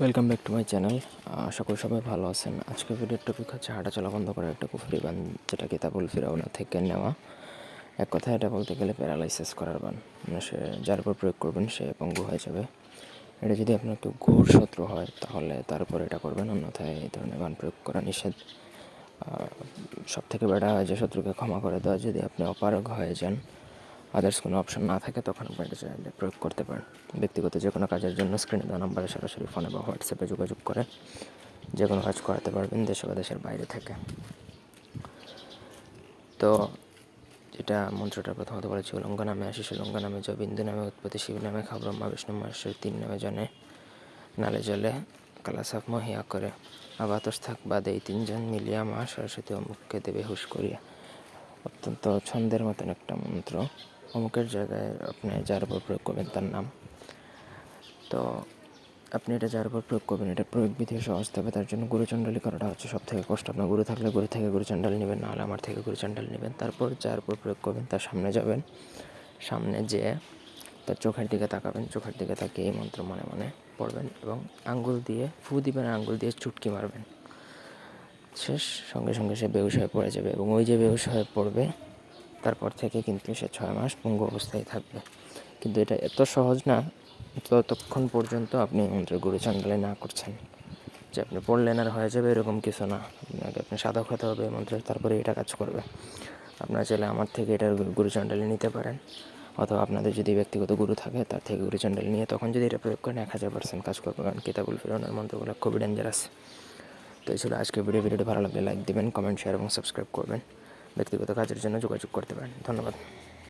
Welcome back to my channel আশা করি সবাই ভালো আছেন। আজকের ভিডিওর টপিক হচ্ছে হাঁটা চলা বন্ধ করার একটা কুফরি বান, যেটা কিতাবুল ফিরাউনা থেকে নেওয়া। এক কথায় এটা বলতে গেলে প্যারালাইসিস করার বান। মানে সে যার উপর প্রয়োগ করবেন, সে পঙ্গু হয়ে যাবে। এটা যদি আপনার একটু ঘোর শত্রু হয়, তাহলে তার উপর এটা করবেন। অন্যথায় এই ধরনের বান প্রয়োগ করা নিষেধ। সব থেকে হয় যে শত্রুকে ক্ষমা করে দেওয়া। যদি আপনি অপারগ হয়ে যান আদার্স কোনো অপশন না থাকে, তখন আপনি এটা চাইলে প্রয়োগ করতে পারেন। ব্যক্তিগত যে কোনো কাজের জন্য স্ক্রিনে দেওয়া নাম্বারে সরাসরি ফোনে বা হোয়াটসঅ্যাপে যোগাযোগ করে, যে কোনো কাজ করাতে পারবেন দেশে বা দেশের বাইরে থেকে। তো যেটা মন্ত্রটা প্রথমত বলেছি, উলঙ্গ নামে আশিস, উলঙ্গ নামে জ বিন্দু নামে উৎপত্তি, শিব নামে খা ব্রহ্মা বিষ্ণু মহেশ্বর তিন নামে জনে, নালে জলে কালাসাফ মহিয়া করে, আবাতস থাক বাদে, এই তিনজন মিলিয়া মা সরস্বতী অমুককে দেবে হুশ করিয়া। অত্যন্ত ছন্দের মতন একটা মন্ত্র। অমুকের জায়গায় আপনি যার উপর প্রয়োগ করবেন তার নাম। তো আপনি এটা যার উপর প্রয়োগ করবেন, এটা প্রয়োগ বিধি সহজ হবে, তার জন্য গুরুচণ্ডালি করাটা হচ্ছে সব থেকে কষ্ট। আপনার গুরু থাকলে গুরু থেকে গুরুচণ্ডাল নেবেন, নাহলে আমার থেকে গুরুচণ্ডাল নেবেন। তারপর যার উপর প্রয়োগ করবেন তার সামনে যাবেন। সামনে যেয়ে তার চোখের দিকে তাকাবেন, চোখের দিকে তাকিয়ে এই মন্ত্র মনে মনে পড়বেন এবং আঙ্গুল দিয়ে, ফু দিবেন আঙ্গুল দিয়ে চুটকি মারবেন। শেষ, সঙ্গে সঙ্গে সে বেহুশ হয়ে পড়ে যাবে এবং ওই যে বেহুশ হয়ে পড়বে তারপর থেকে কিন্তু সে ছয় মাস পঙ্গু অবস্থায় থাকবে। কিন্তু এটা এত সহজ না ততক্ষণ পর্যন্ত আপনি মন্ত্রের গুরু চান্ডালে না করছেন। যে আপনি পড়লেন আর হয়ে যাবে এরকম কিছু না। আপনাকে আপনি সাধক হতে হবে মন্ত্রের তারপরে এটা কাজ করবে। আপনার চাইলে আমার থেকে এটার গুরু চান্ডালি নিতে পারেন। অথবা আপনাদের যদি ব্যক্তিগত গুরু থাকে, তার থেকে গুরু চান্ডালি নিয়ে তখন যদি এটা প্রয়োগ করেন, এক হাজার পার্সেন্ট কাজ করবে। কারণ কিতাবুল ফিরনের মন্ত্রগুলো খুবই ডেঞ্জারাস তো এই ছিল আজকের ভিডিও ভিডিওটি ভালো লাগলে লাইক দেবেন কমেন্ট শেয়ার এবং সাবস্ক্রাইব করবেন। ব্যক্তিগত কাজের জন্য যোগাযোগ করতে পারেন। ধন্যবাদ।